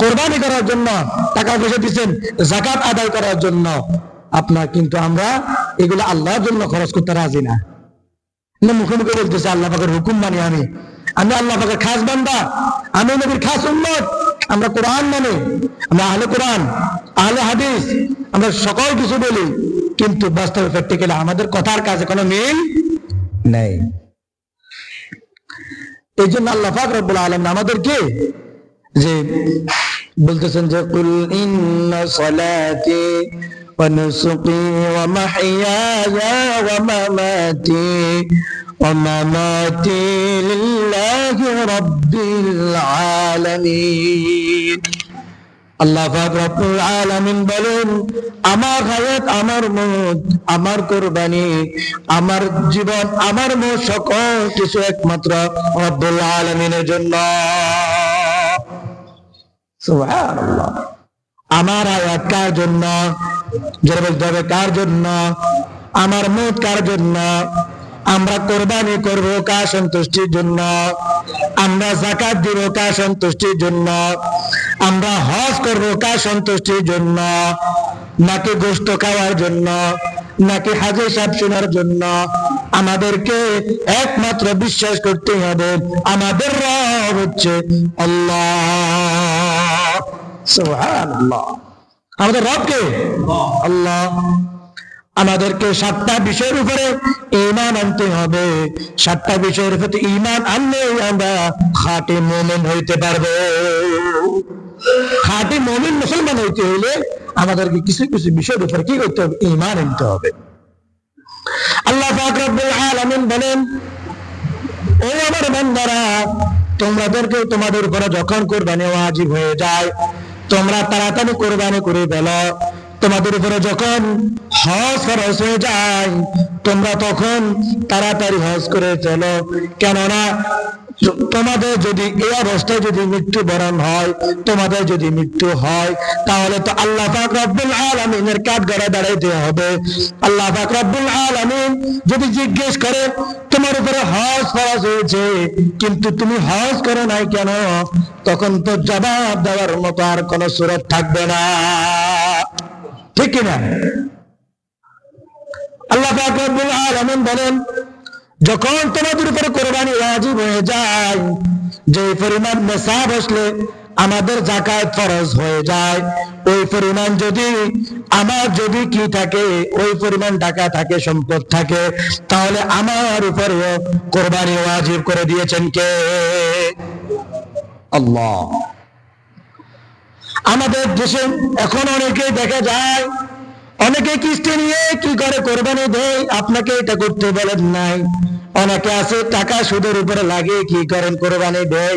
কোরবানি করার জন্য টাকা পয়সা দিচ্ছেন, জাকাত আদায় করার জন্য। আপনার কিন্তু আমরা এগুলো আল্লাহর জন্য খরচ করতে রাজি না। মুখে মুখে বলতেছে, আল্লাহ পাকের হুকুম মানি আমি। আমি আল্লাহ পাকের খাস বান্দা। আমি নবীর খাস উন্মত আমরা কোরআন মানে আমরা আহলে কোরআন, আহলে হাদিস, আমরা সকল কিছু বলি। কিন্তু বাস্তবে প্র্যাকটিক্যালি আমাদের কথার কাজে কোনো মিল নেই। এই জন্য আল্লাহ পাক রব্বুল আলম আমাদেরকে যে বলতেছেন যে, কুল ইন্না সালাতি ওয়া নুসুকি ওয়া মাহইয়ায়া ওয়া মামাতি ওয়া মামাতি লিল্লাহি রাব্বিল আলামিন। আল্লাহ পাক রব্বুল আলামিন বলেন, আমার হায়াত, আমার মত, আমার কুরবানি, আমার জীবন, আমার মত সকল কিছু একমাত্র রব্বুল আলামিনের জন্য। আমার আয়াত কার জন্য? জোরে বলতে হবে, কার জন্য? আমার মুখ কার জন্য? আমরা কোরবানি করব কার সন্তুষ্টির জন্য? আমরা জাকাত দিব কার সন্তুষ্টির জন্য? আমরা হজ করব কার সন্তুষ্টির জন্য? নাকি গোস্ত খাওয়ার জন্য? নাকি হাজে সাপ শোনার জন্য? আমাদেরকে একমাত্র বিশ্বাস করতে হবে। আমাদের রব হচ্ছে আল্লাহ। আমাদের রবকে আল্লাহ। আমাদেরকে সাতটা বিষয়ের উপরে ইমান আনতে হবে। সাতটা বিষয়ের প্রতি ইমান আনলে আমরা খাঁটি মোমেন হইতে পারব। খাঁটি মোমেন মুসলমান হইতে হইলে আমাদেরকে কিছু কিছু বিষয়ের উপরে কি করতে হবে? ইমান আনতে হবে। আল্লাহ আলমিন বলেন ও আমার বন্ধারা তোমাদেরকে তোমাদের উপরে যখন কোরবানি ওয়াজিব হয়ে যায়, তোমরা তাড়াতাড়ি কোরবানি করে ফেল। তোমাদের উপরে যখন হজ খরচ হয়ে যায়, তোমরা তখন তাড়াতাড়ি হজ করে চলো। কেননা তোমাদের যদি এই অবস্থায় যদি মৃত্যু বরণ হয়, তোমাদের যদি মৃত্যু হয়, তাহলে তো আল্লাহ পাক রব্বুল আলামিনের কাঠ গড়া দাঁড়াইতে হবে। আল্লাহ পাক রব্বুল আলামিন যদি জিজ্ঞেস করে, তোমার উপরে হজ ফরজ হয়েছে, কিন্তু তুমি হজ করো নাই কেন? তখন তো জবাব দেওয়ার মতো আর কোনো সুরত থাকবে না। ঠিক কিনা? আল্লাহ পাক রব্বুল আলামিন বলেন যখন তোমাদের উপরে কোরবানি ওয়াজিব হয়ে যায়, যে পরিমাণ নেশাব আসলে আমাদের জাকাত ফরজ হয়ে যায়। ওই পরিমাণ যদি, আমার যদি কি থাকে, ওই পরিমাণ টাকা থাকে, সম্পদ থাকে, তাহলে আমার উপরেও কোরবানি ওয়াজিব করে দিয়েছেন কে? আল্লাহ। আমাদের দেশে এখন অনেকেই দেখা যায় অনেকে কিস্তি নিয়ে কি করে কোরবানি দেয়? আপনাকে এটা করতে বলেন নাই। অনেকে আছে, টাকা সুদের উপরে লাগে, কি করেন কোরবানি দেয়।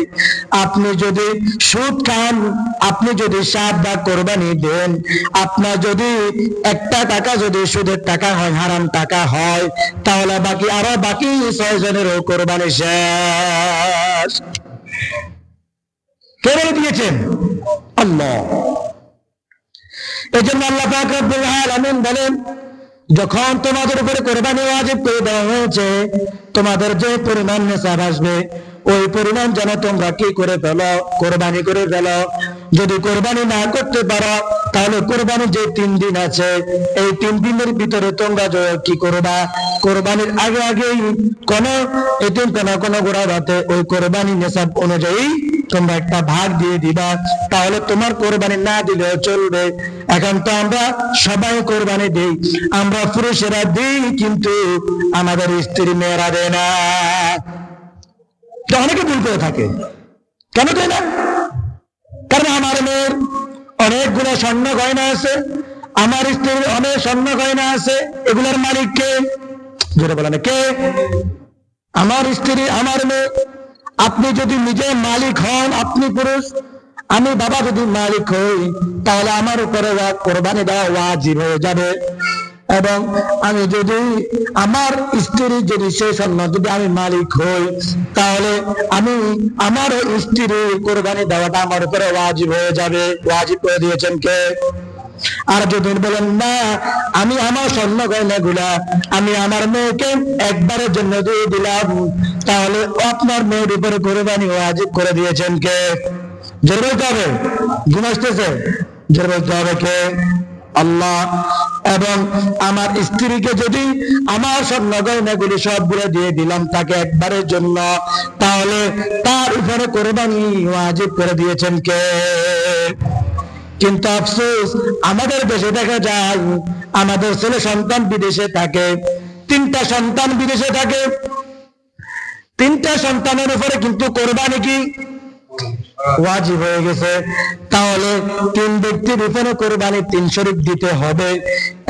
আপনি যদি সুদ খান, আপনি যদি সাত বা কোরবানি দেন, আপনার যদি একটা টাকা যদি সুদের টাকা হয়, হারাম টাকা হয়, তাহলে বাকি আরও বাকি ছয় জনেরও কোরবানি শেষ। কে বলে দিয়েছেন? আল্লাহ। এই জন্য আল্লাহ পাক রব্বুল আলামিন বলেন, যখন তোমাদের উপরে কোরবানি ওয়াজিব করে দেওয়া হয়েছে, তোমাদের যে পরিমাণ নেশাব আসবে, ওই পরিমাণ যেন তোমরা কি করে ফেলো? কোরবানি করে ফেলো। যদি কোরবানি না করতে পারো, তাহলে কোরবানি যে তিন দিন আছে, এই তিন দিনের ভিতরে তোমরা কি করবা? কোরবানির আগে আগেই কোন এটিম কোন কোন গোড়া রাতে ওই কোরবানি নেশাব অনুযায়ী তোমরা একটা ভাগ দিয়ে দিবা, তাহলে তোমার কোরবানি না দিলেও চলবে। এখন তো আমরা সবাই কোরবানি দেই, আমরা পুরুষেরা দিই, কিন্তু আমাদের স্ত্রী মেয়েরা দেয় না। অনেকে ভুল করে থাকে। কেন দেয় না? কারণ আমার মেয়ের অনেকগুলো স্বর্ণ গয়না আছে, আমার স্ত্রীর অনেক স্বর্ণ গয়না আছে, এগুলোর মালিক কে? যেটা বলেন, কে? আমার স্ত্রী, আমার মেয়ে। আপনি যদি নিজে মালিক হন, আপনি পুরুষ, আমি বাবা যদি মালিক হই, তাহলে আমার উপরে কোরবানি দেওয়া ওয়াজিব হয়ে যাবে। এবং আমি যদি আমার স্ত্রী যদি সেই স্বর্ণ যদি আমি মালিক হই, তাহলে আমি আমার স্ত্রী কোরবানি দেওয়াটা আমার উপরে ওয়াজিব হয়ে যাবে। ওয়াজিব করে দিয়েছেন কে? আর যদি বলেন, না, আমি আমার স্বর্ণ গয়না গুলা আমি আমার মেয়েকে একবারের জন্য দিয়ে দিলাম, তাহলে আপনার মেয়ের উপরে কোরবানি করে দিয়েছেন কে? জোর বলতে হবে? ঘুম আসতেছে? জোর বলতে হবে কে? আল্লাহ। এবং আমার স্ত্রীকে যদি আমার স্বর্ণ গয়নাগুলি সবগুলো দিয়ে দিলাম তাকে একবারের জন্য, তাহলে তার উপরে কোরবানি ওয়াজিব করে দিয়েছেন কে? কিন্তু আফসোস, আমাদের দেশে দেখা যায়, আমাদের ছেলে সন্তান বিদেশে থাকে, তিনটা সন্তান বিদেশে থাকে। তিনটা সন্তানের উপরে কিন্তু কোরবানি কি? ওয়াজিব হয়ে গেছে। তাহলে তিন ব্যক্তির উপরে কোরবানি তিন শরীফ দিতে হবে।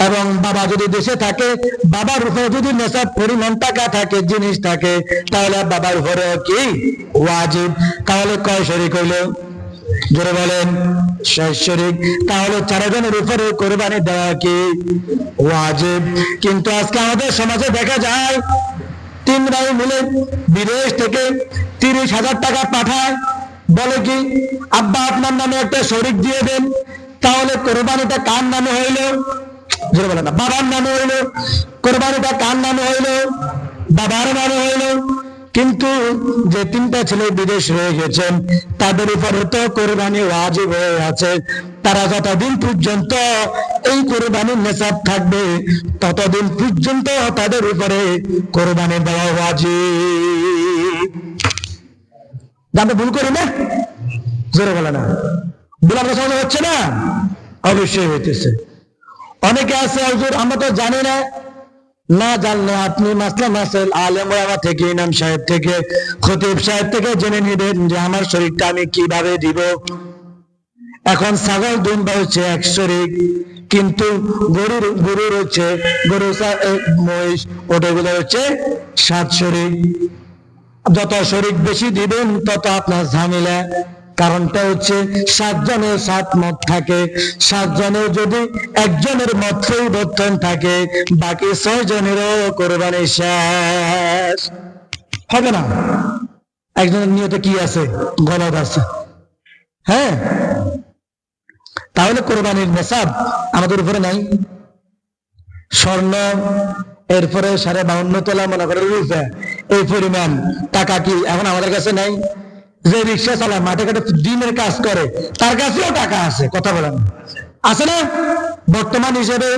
এবং বাবা যদি দেশে থাকে, বাবার উপরে যদি নেশাব পরিমাণ টাকা থাকে, জিনিস থাকে, তাহলে বাবার উপরে কি? ওয়াজিব। তাহলে কয় শরিক হইল? জোরে বলেন, শেষ শরিক। তাহলে চারজনের উপরে কোরবানি দেওয়া কি ওয়াজিব? কিন্তু আজকে আমাদের সমাজে দেখা যায়, তিন ভাই মিলে বিদেশ থেকে তিরিশ হাজার টাকা পাঠায়। বলে কি, আব্বা, আপনার নামে একটা শরিক দিয়ে দেন। তাহলে কোরবানিটা কার নামে হইল? জোরে বলে না বাবার নামে হইল। কোরবানিটা কার নামে হইল? বাবার নামে হইল। কিন্তু যে তিনটা ছেলে বিদেশ রয়ে গেছেন, তাদের উপরে তো কোরবানি ওয়াজিব হয়ে আছে। তারা যতদিন পর্যন্ত এই কোরবানির নেশাব থাকবে, ততদিন পর্যন্ত তাদের উপরে কোরবানি দেওয়া ওয়াজিব। আমরা ভুল করি না? জোরে বলে না। আমরা সমাজে হচ্ছে না? অবশ্যই হইতেছে। অনেকে আছে আমরা তো জানি না না জানলে আপনি মাসলা মাসেল আলেম ওলামা থেকে ইমাম সাহেব থেকে খতিব সাহেব থেকে জেনে নেবেন যে আমার শরীরটা আমি কীভাবে দিব। এখন ছাগল দুম্বা হচ্ছে এক শরিক কিন্তু গরুর গরু চা- এ, মহিষ ওটাগুলো হচ্ছে সাত শরিক যত শরিক বেশি দিবেন তত আপনার ঝামেলা। কারণটা হচ্ছে সাতজনের সাত মত থাকে সাতজনের যদি একজনের মত পরিবর্তন থাকে, বাকি ছয় জনেরও কোরবানি শেষ। হবে না? একজনের নিয়তে কি আছে? গলদ আছে হ্যাঁ? তাহলে কোরবানির নেশাব আমাদের উপরে নাই। স্বর্ণ, এরপরে সাড়ে বাউন্ন তোলা মনে করে রুপে। এই পরিমাণ টাকা কি এখন আমাদের কাছে নাই? যে রিক্সা চালায়, মাঠে ঘাটে দিনের কাজ করে, তার কাছেও টাকা আছে, কথা বলেন। আছে না? বর্তমান হিসেবে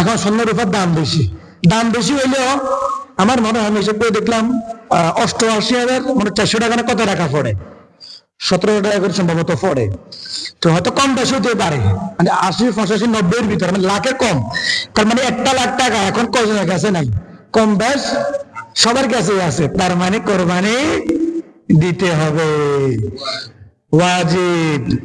এখন স্বর্ণ রূপার দাম বেশি। দাম বেশি হইলেও আমার মনে হয় হিসেব করে দেখলাম অষ্টআশি হাজার মানে চারশো টাকা না কত টাকা পড়ে? সতেরো টাকা করে সম্ভবত পড়ে। তো হয়তো কম বেশি হতে পারে। মানে আশি, পঁচাশি, নব্বইয়ের ভিতরে মানে লাখে কম। তার মানে একটা লাখ টাকা, এখন কজনের কাছে নাই? কম বেশ, সবার কাছে আছে। তার মানে কোরবানি দিতে হবে। ওয়াজিব।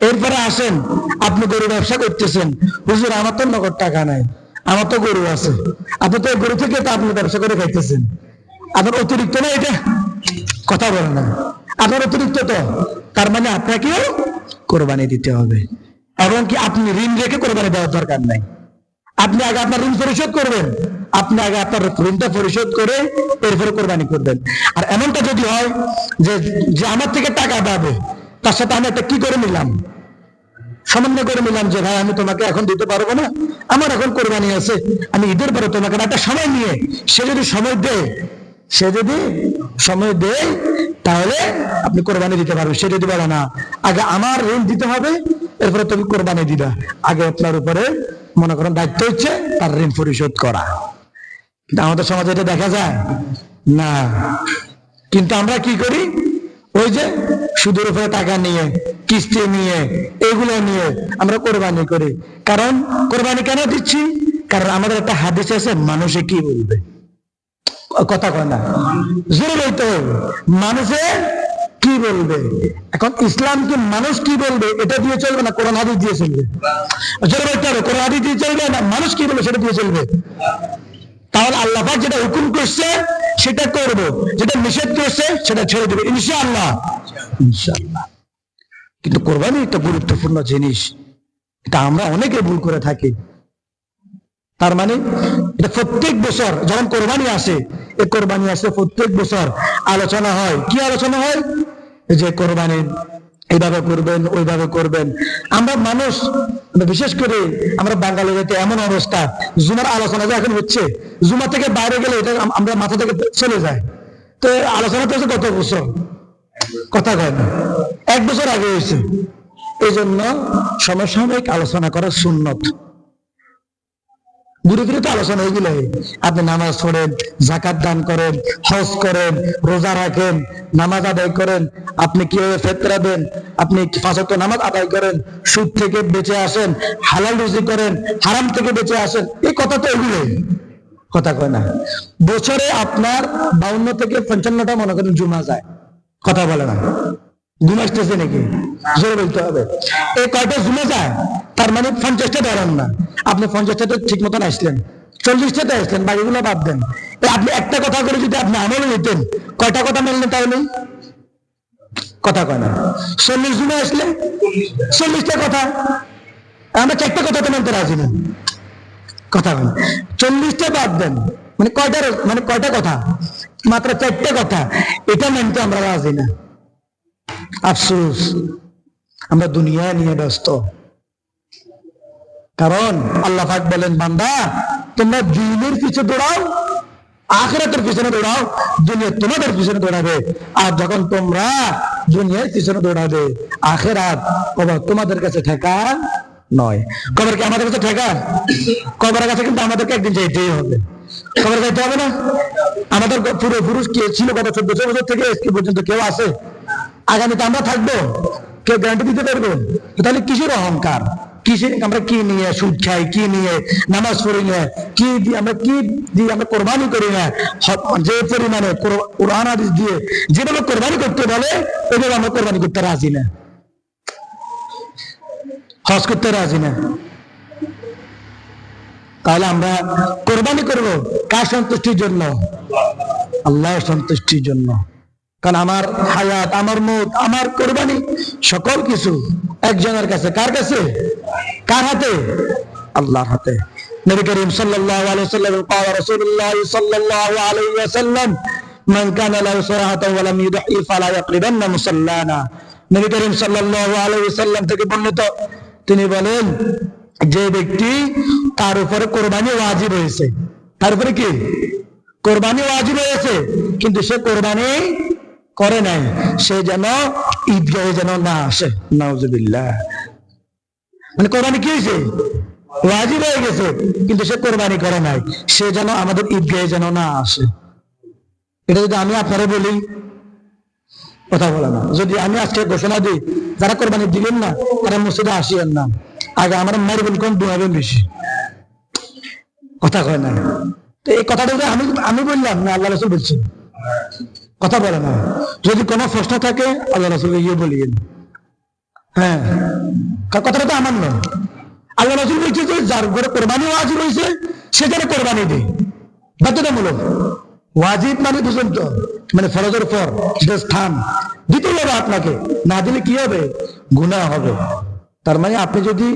এরপরে আসেন, আপনি গরু ব্যবসা করতেছেন। হুজুর, আমার তো নগদ টাকা নাই, আমার তো গরু আছে। আপনি তো গরু থেকে তো আপনি ব্যবসা করে খাইতেছেন। আপনার অতিরিক্ত না এটা? কথা বলেন না। আপনার অতিরিক্ত তো। তার মানে আপনাকেও কোরবানি দিতে হবে। এবং কি আপনি ঋণ রেখে কোরবানি দেওয়ার দরকার নাই। আপনি আগে আপনার ঋণ পরিশোধ করবেন। আপনি আগে আপনার ঋণটা পরিশোধ করে এরপরে কোরবানি করবেন। আর এমনটা যদি হয় যে যে আমার থেকে টাকা পাবে, তার সাথে আমি একটা কি করে নিলাম? সমন্বয় করে নিলাম যে, ভাই, আমি তোমাকে এখন দিতে পারব না। আমার এখন কোরবানি আছে, আমি ঈদের পরে তোমাকে একটা সময় নিয়ে, সে যদি সময় দেয়, সে যদি সময় দেয়, তাহলে আপনি কোরবানি দিতে পারবেন। সে যদি বলে, না, আগে আমার ঋণ দিতে হবে, এরপরে তুমি কোরবানি দিবা। আগে আপনার উপরে মনে করেন দায়িত্ব হচ্ছে, তার ঋণ পরিশোধ করা। কিন্তু আমাদের সমাজে এটা দেখা যায়। না। কিন্তু আমরা কি করি? ওই যে সুদের উপরে টাকা নিয়ে, কিস্তি নিয়ে, এগুলো নিয়ে আমরা কোরবানি করি। কারণ কোরবানি কেন দিচ্ছি? কারণ আমাদের একটা হাদিস আছে, মানুষে কি বলবে? কথা কয় না। জোরে বলতে হবে মানুষে কি বলবে? এখন ইসলাম কি মানুষ কি বলবে? এটা দিয়ে চলবে না? কোরআন হাদিস দিয়ে চলবে। জোরে বলতে হবে কোরআন হাদিস দিয়ে চলবে না? মানুষ কি বলবে? সেটা দিয়ে চলবে। তাহলে আল্লাহ যেটা হুকুম করছে, সেটা করব। যেটা নিষেধ করছে, সেটা ছেড়ে দেবে। ইনশাআল্লাহ। ইনশাআল্লাহ। কিন্তু কোরবানি একটা গুরুত্বপূর্ণ জিনিস। এটা আমরা অনেকে ভুল করে থাকি। তার মানে এটা প্রত্যেক বছর যখন কোরবানি আসে এই কোরবানি আসে প্রত্যেক বছর আলোচনা হয়। কি আলোচনা হয়? যে কোরবানি এইভাবে করবেন, ওইভাবে করবেন। আমরা মানুষ, বিশেষ করে আমরা বাঙালিতে এমন অবস্থা, জুমার আলোচনা যে এখন হচ্ছে, জুমা থেকে বাইরে গেলে এটা আমরা মাথা থেকে চলে যায়। তো আলোচনা তো গত বছর? কথা কয় না। এক বছর আগে হয়েছে। এই জন্য সমসাময়িক আলোচনা করা সুন্নত। ঘুরে ফিরে তো আলোচনা এগুলো আপনি নামাজ পড়েন জাকাত দান করেন, হজ করেন, রোজা রাখেন, নামাজ আদায় করেন, আপনি কীভাবে ফেতরা দেন, আপনি ফাঁসত নামাজ আদায় করেন, সুদ থেকে বেঁচে আসেন, হালাল রুজি করেন, হারাম থেকে বেঁচে আসেন, এই কথা তো এগুলোই কথা কয় না। বছরে আপনার বাউন্ন থেকে পঞ্চান্নটা মনে করেন জুমা যায়। কথা বলে না। ঘুম আসতেছে নাকি? জোরে বলতে হবে। এই কয়টা জুমে যায়? তার মানে পঞ্চাশটা ধরেন না। আপনি পঞ্চাশটাতে ঠিক মতন আসলেন। চল্লিশটাতে আসলেন বাকিগুলো বাদ দেন। আপনি একটা কথা করে যদি আপনি আমল নিতেন, কয়টা কথা মানলেন তাহলে? কথা কয় না। চল্লিশ জুমে আসলে? চল্লিশটা কথা। আমরা চারটা কথা তো মানতে রাজি না। কথা বলেন চল্লিশটা বাদ দেন। মানে কয়টা মানে কয়টা কথা? মাত্র চারটে কথা। এটা মানতে আমরা রাজি না। আফসোস। আমরা দুনিয়া নিয়ে ব্যস্ত। কারণ আল্লাহ বলেন, বান্দা, তোমরা দিনের পিছে দৌড়াও, আখেরাতের পিছনে দৌড়াও, দুনিয়া তোমাদের পিছনে দৌড়াবে। আর যখন তোমরা দুনিয়ার পিছনে দৌড়াবে, আখেরাত কবর তোমাদের কাছে ঠেকা নয়। কবর কি আমাদের কাছে ঠেকা কবরের কাছে কিন্তু আমাদেরকে একদিন যেতেই হবে। কবর যাইতে হবে না? আমাদের পুরো পুরুষ কে ছিল গত চোদ্দশো বছর থেকে আজকে পর্যন্ত কেউ আছে? আগামীতে আমরা থাকব? কেউ গ্যারান্টি দিতে পারব? তাহলে কিসের অহংকার? কিসের আমরা কি নিয়ে সুদ খাই, কি নিয়ে নামাজ পড়ি না, কি দিয়ে আমরা কি দিয়ে আমরা কোরবানি করি না? যে পরিমাণে কোর- কোরআন হাদিস দিয়ে যেভাবে কোরবানি করতে বলে, ওইভাবে আমরা কোরবানি করতে রাজি না। হজ করতে রাজি না। তাহলে আমরা কোরবানি করব কার সন্তুষ্টির জন্য? আল্লাহর সন্তুষ্টির জন্য। কারণ আমার হায়াত আমার মত আমার কোরবানি সকল কিছু একজনের কাছে কার কাছে কার হাতে আল্লাহর হাতে নবী করিম সাল্লাল্লাহু আলাইহি ওয়াসাল্লাম قال رسول الله صلى الله عليه وسلم من كان له صراحة ولم يضحي فلا يقربن مصلانا নবী করিম সাল্লাল্লাহু আলাইহি ওয়াসাল্লাম থেকে বর্ণিত তিনি বলেন যে ব্যক্তি তার উপরে কোরবানি ওয়াজিব হয়েছে তার উপরে কি কোরবানি ওয়াজিব হয়েছে কিন্তু সে কোরবানি করে নাই সে যেন ঈদগাহে যেন না আসে। নাউজুবিল্লাহ। মানে কোরবানি কি হয়েছে? ওয়াজিব হয়ে গেছে কিন্তু সে কোরবানি করে নাই সে যেন আমাদের ঈদগাহে যেন না আসে। এটা যদি আমি আপনারা বলি কথা বলে না। যদি আমি আজকে ঘোষণা দিই যারা কোরবানি দিলেন না তারা মসজিদে আসিয়েন না। আগে আমার মারবেন কোন দুহাবেন বেশি? কথা কয় না তো এই কথাটা যদি আমি আমি বললাম না আল্লাহ রসুল বলছেন। কথা বলে না। যদি কোনো প্রশ্ন থাকে, আল্লাহ রসুল গিয়ে বলিয়েন হ্যাঁ। কথাটা তো আমার নয়। আল্লাহ রসুল বলছে যে, যার ঘরে কোরবানি ওয়াজিব হয়েছে সে যেন কোরবানি দেয়। বাধ্যতামূলক। ওয়াজিব মানে বুঝুন তো মানে ফরজের পর সেটা স্থান। দিতে হবে আপনাকে, না দিলে কি হবে? গুনাহ হবে। তার মানে আপনি যদি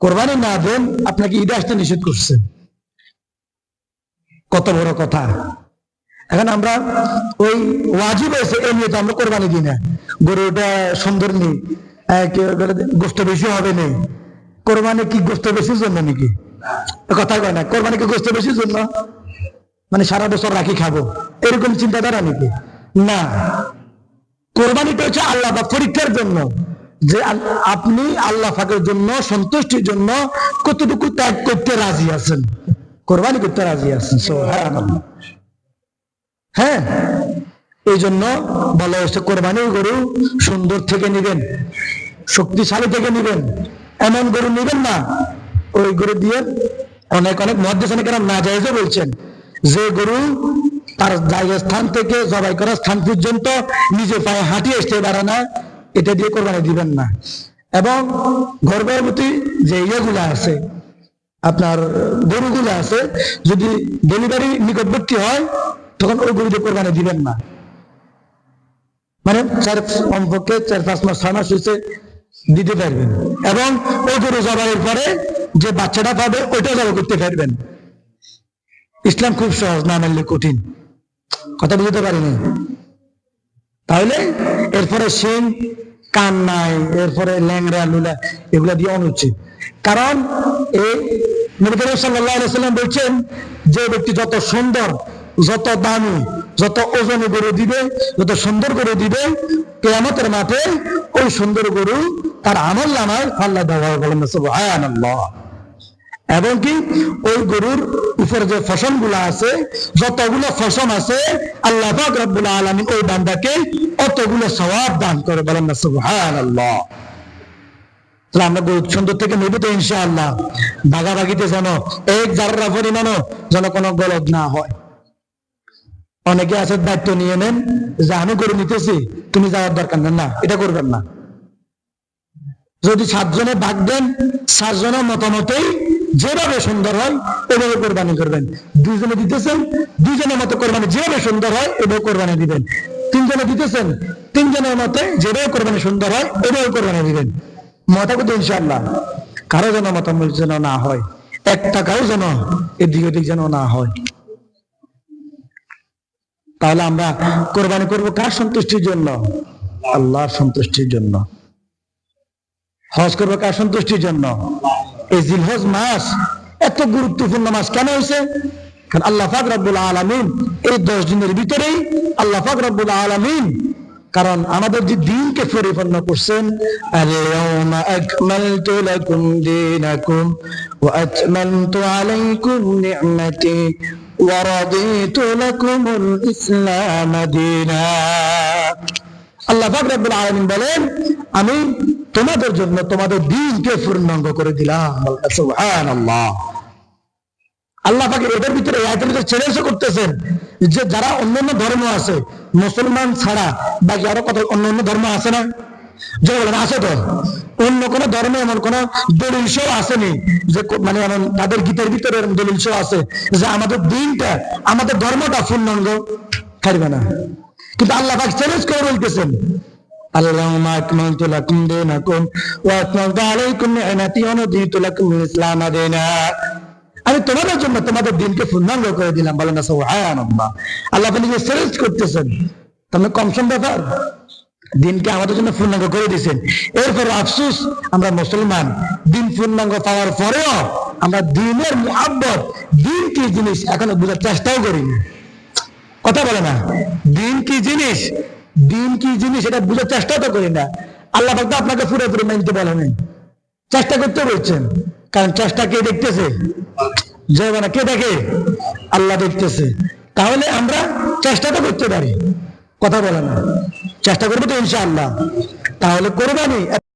কোরবানি না দেন, আপনাকে ঈদে আসতে নিষেধ করছেন কত বড় কথা। এখন আমরা ওই ওয়াজিব হয়েছে এই নিয়ে তো আমরা কোরবানি দিই না। গরুটা সুন্দর নেই গোস্ত বেশি হবে নেই। কোরবানি কি গোস্ত বেশির জন্য নাকি? কথা কয় না, কোরবানি কি গোস্ত বেশির জন্য? মানে সারা বছর রাখি খাব। এরকম চিন্তাধারা নাকি? না। কোরবানিটা হচ্ছে আল্লাহ বা পরীক্ষার জন্য। যে আপনি আল্লাহ ফাঁকের জন্য, সন্তুষ্টির জন্য কতটুকু ত্যাগ করতে রাজি আছেন? কোরবানি করতে রাজি আছেন। হ্যাঁ? এই জন্য বলা হয়েছে, কোরবানি গরু সুন্দর থেকে নিবেন, শক্তিশালী থেকে নিবেন। এমন গরু নিবেন না, ওই গরু দিয়ে অনেক অনেক মহাদেশনে কেন না যাইজও বলছেন, যে গরু তার জায়গা স্থান থেকে জবাই করার স্থান পর্যন্ত নিজে পায়ে হাঁটিয়ে আসতে পারে না, এটা দিয়ে কোরবানি দিবেন না। এবং গর্ভবতী যে ইয়েগুলো আছে, আপনার গরুগুলো আছে, যদি ডেলিভারি নিকটবর্তী হয় তখন ওই গরুতে কোরবানি দিবেন না। মানে চার কমপক্ষে চার, পাঁচ মাস, ছয় মাস হয়েছে দিতে পারবেন। এবং ওই গরু জবাইয়ের পরে যে বাচ্চাটা পাবে ওইটা জবাই করতে পারবেন। ইসলাম খুব সহজ, না মানলে কঠিন। কথা বুঝতে পারিনি তাহলে এরপরে সিং কান নাই, এরপরে ল্যাংরা লুলা, এগুলা দিয়ে অনুচিত কারণ এই নবী সাল্লাল্লাহু সাল্লাম বলছেন, যে ব্যক্তি যত সুন্দর যত দামি, যত ওজনে গরু দিবে, যত সুন্দর করে দিবে, কেয়ামতের মাঠে ওই সুন্দর গরু তার আমল নামায় ফাল্লা দেওয়া বলেন, সুবহানাল্লাহ। এবং কি ওই গরুর উপরে যে ফসলগুলা আছে, যতগুলো ফসল আছে, আল্লাহ রব্বুল ওই বান্দাকে অতগুলো সওয়াব দান করে বলেন না আমরা গরু সুন্দর থেকে নেব তো ইনশাআল্লাহ। বাগাবাগিতে যেন এক জাররা পরিমাণও যেন কোনো গলদ না হয়। অনেকে আছে, দায়িত্ব নিয়ে নেন, যে আমি গরু নিতেছি, তুমি যাওয়ার দরকার নেই। না, এটা করবেন না। যদি সাতজনে ভাগ দেন, সাতজনের মতামতেই যেভাবে সুন্দর হয়, এভাবে কোরবানি করবেন। দুইজনে দিতেছেন, দুইজনের মতো কোরবানি যেভাবে সুন্দর হয়, এভাবে কোরবানি দিবেন। তিনজনে দিতেছেন, তিনজনের মতে যেভাবে কোরবানি সুন্দর হয়, এভাবে কোরবানি দিবেন। মতা কিন্তু ইনশাল্লাহ কারও যেন মতামত যেন না হয় এক টাকাও যেন এদিক ওদিক যেন না হয়। তাহলে আমরা কোরবানি করব কার সন্তুষ্টির জন্য? আল্লাহর সন্তুষ্টির জন্য। হজ করব কার সন্তুষ্টির জন্য? এই জিলহজ মাস এত গুরুত্বপূর্ণ মাস কেন হয়েছে? কারণ আল্লাহ পাক রব্বুল আলামিন এই দশ দিনের ভিতরেই আল্লাহ পাক রব্বুল আলামিন, কারণ আমাদের যে দিনকে পরিপূর্ণ করছেন আল-ইয়াওমা আকমালতু লাকুম দীনাকুম ওয়া আতমামতু আলাইকুম নি'মাতি রাদিতু লাকুমুল ইসলাম দীনা আল্লাহ রব্বুল আলামিন বলেন, আমি তোমাদের জন্য তোমাদের দিনকে পূর্ণাঙ্গ করে দিলাম। সুবহানাল্লাহ। আল্লাহ পাকের এদের ভিতরে আয়াতের ভিতরে চ্যালেঞ্জ করতেছেন যে যারা অন্যান্য ধর্ম আছে, মুসলমান ছাড়া বাকি আরও কত অন্য অন্য ধর্ম আছে না? যে বলেন আছে তো অন্য কোন ধর্মে এমন কোন দলিল সহ আসেনি যে কো- মানে এমন তাদের গীতের ভিতরে এরকম দলিল সহ আছে যে আমাদের দিনটা আমাদের ধর্মটা পূর্ণাঙ্গ থাকবে না কিন্তু আল্লাহ পাক চ্যালেঞ্জ করে বলতেছেন اليوم أكملت لكم دينكم وأتممت عليكم نعمتي ورضيت لكم الإسلام دينا আমি তোমাদের জন্য তোমাদের দিনকে পূর্ণাঙ্গ করে দিলাম বলেন না সুবহানাল্লাহ আল্লাহ আপনি যে চ্যালেঞ্জ করতেছেন তাহলে কম সম ব্যাপার দিনকে আমাদের জন্য পূর্ণাঙ্গ করে দিয়েছেন। এরপর আফসুস, আমরা মুসলমান, দিন পূর্ণাঙ্গ পাওয়ার পরেও আমরা দিনের মুহাব্বত দিন কি জিনিস এখনও বোঝার চেষ্টাও করিনি। কথা বলে না দিন কি জিনিস দিন কি জিনিস এটা বুঝার চেষ্টা তো করি না। আল্লাহ পাক তো আপনাকে পুরোপুরি মানতে বলে নাই। চেষ্টা করতে বলছেন, কারণ চেষ্টা কে দেখতেছে? জয় কে দেখে? আল্লাহ দেখতেছে। তাহলে আমরা চেষ্টা তো করতে পারি। কথা বলে না। চেষ্টা করব তো ইনশাআল্লাহ। তাহলে কোরবানি